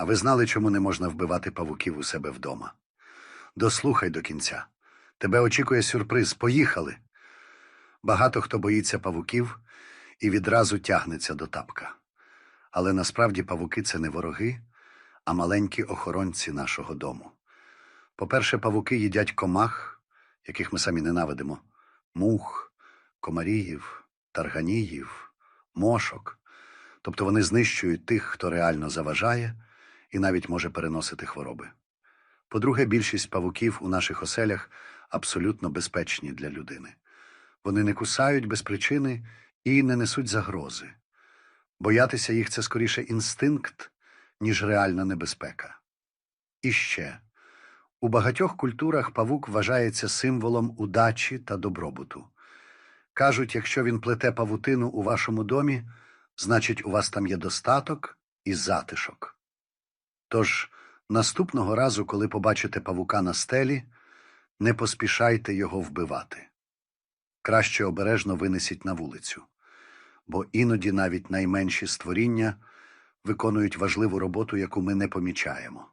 А ви знали, чому не можна вбивати павуків у себе вдома? Дослухай до кінця. Тебе очікує сюрприз. Поїхали. Багато хто боїться павуків і відразу тягнеться до тапка. Але насправді павуки це не вороги, а маленькі охоронці нашого дому. По-перше, павуки їдять комах, яких ми самі ненавидимо, мух, комаріїв, тарганіїв, мошок. Тобто вони знищують тих, хто реально заважає і навіть може переносити хвороби. По-друге, більшість павуків у наших оселях абсолютно безпечні для людини. Вони не кусають без причини і не несуть загрози. Боятися їх це скоріше інстинкт, ніж реальна небезпека. І ще у багатьох культурах павук вважається символом удачі та добробуту. Кажуть, якщо він плете павутину у вашому домі, значить, у вас там є достаток і затишок. Тож, наступного разу, коли побачите павука на стелі, не поспішайте його вбивати. Краще обережно винесіть на вулицю, бо іноді навіть найменші створіння виконують важливу роботу, яку ми не помічаємо.